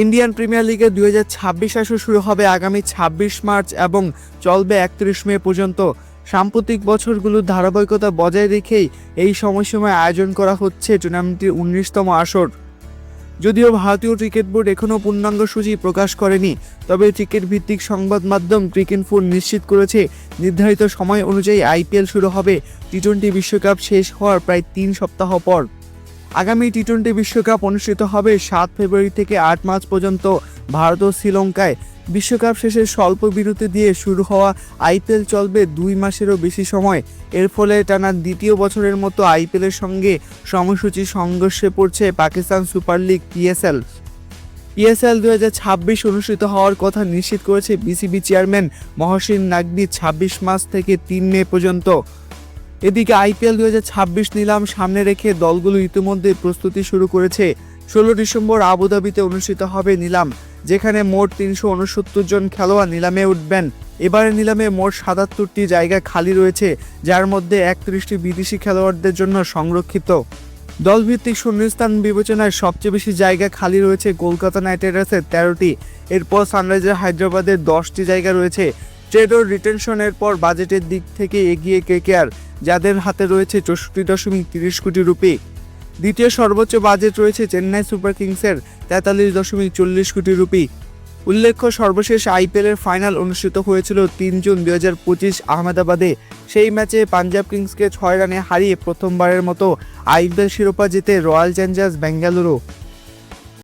Indian premier লিগে দুই হাজার ছাব্বিশ আসর শুরু হবে আগামী ছাব্বিশ মার্চ এবং চলবে একত্রিশ মে পর্যন্ত। সাম্প্রতিক বছরগুলোর ধারাবাহিকতা বজায় রেখেই এই সময়সীমায় আয়োজন করা হচ্ছে টুর্নামেন্টটির উনিশতম আসর। যদিও ভারতীয় ক্রিকেট বোর্ড এখনও পূর্ণাঙ্গ সূচি প্রকাশ করেনি, তবে ক্রিকেট ভিত্তিক সংবাদ মাধ্যম ক্রিকেট ফোর নিশ্চিত করেছে, নির্ধারিত সময় অনুযায়ী আইপিএল শুরু হবে। টি টোয়েন্টি বিশ্বকাপ শেষ হওয়ার প্রায় তিন সপ্তাহ পর। আগামী টি টোয়েন্টি বিশ্বকাপ অনুষ্ঠিত হবে সাত ফেব্রুয়ারি থেকে আট মার্চ পর্যন্ত। ভারত ও শ্রীলঙ্কায় বিশ্বকাপ শেষে স্বল্প বিরতি দিয়ে শুরু হওয়া আইপিএল চলবে দুই মাসেরও বেশি সময়। এর ফলে টানা দ্বিতীয় বছরের মতো আইপিএলের সঙ্গে সময়সূচি সংঘর্ষে পড়ছে Pakistan Super League PSL PSL দু হাজার ছাব্বিশ অনুষ্ঠিত হওয়ার কথা নিশ্চিত করেছে বিসিবি চেয়ারম্যান মহসিন নাকবি ছাব্বিশ মার্চ থেকে তিন মে পর্যন্ত। এদিকে আইপিএল দু হাজার ছাব্বিশ নিলাম সামনে রেখে দলগুলো ইতিমধ্যে প্রস্তুতি শুরু করেছে। ষোলো ডিসেম্বর আবুধাবিতে অনুষ্ঠিত হবে নিলাম, যেখানে মোট তিনশো উনসত্তর জন খেলোয়াড় নিলামে উঠবেন। এবারে নিলামে মোট সাতাত্তরটি জায়গা খালি রয়েছে, যার মধ্যে একত্রিশটি বিদেশি খেলোয়াড়দের জন্য সংরক্ষিত। দলভিত্তিক শূন্যস্থান বিবেচনায় সবচেয়ে বেশি জায়গা খালি রয়েছে কলকাতা নাইট রাইডার্সের তেরোটি। এরপর সানরাইজার হায়দ্রাবাদের দশটি জায়গা রয়েছে। ট্রেডর রিটেনশনের পর বাজেটের দিক থেকে এগিয়ে কেকেআর যাদের হাতে রয়েছে চৌষট্টি দশমিক তিরিশ কোটি রুপি। দ্বিতীয় সর্বোচ্চ বাজেট রয়েছে চেন্নাই সুপার কিংসের তেতাল্লিশ দশমিক চল্লিশ কোটি রুপি। উল্লেখ্য, সর্বশেষ আইপিএলের ফাইনাল অনুষ্ঠিত হয়েছিল তিন জুন দুই হাজার পঁচিশ আহমেদাবাদে। সেই ম্যাচে পাঞ্জাব কিংসকে ছয় রানে হারিয়ে প্রথমবারের মতো আইপিএল শিরোপা জিতে রয়্যাল চ্যালেঞ্জার্স বেঙ্গালুরু।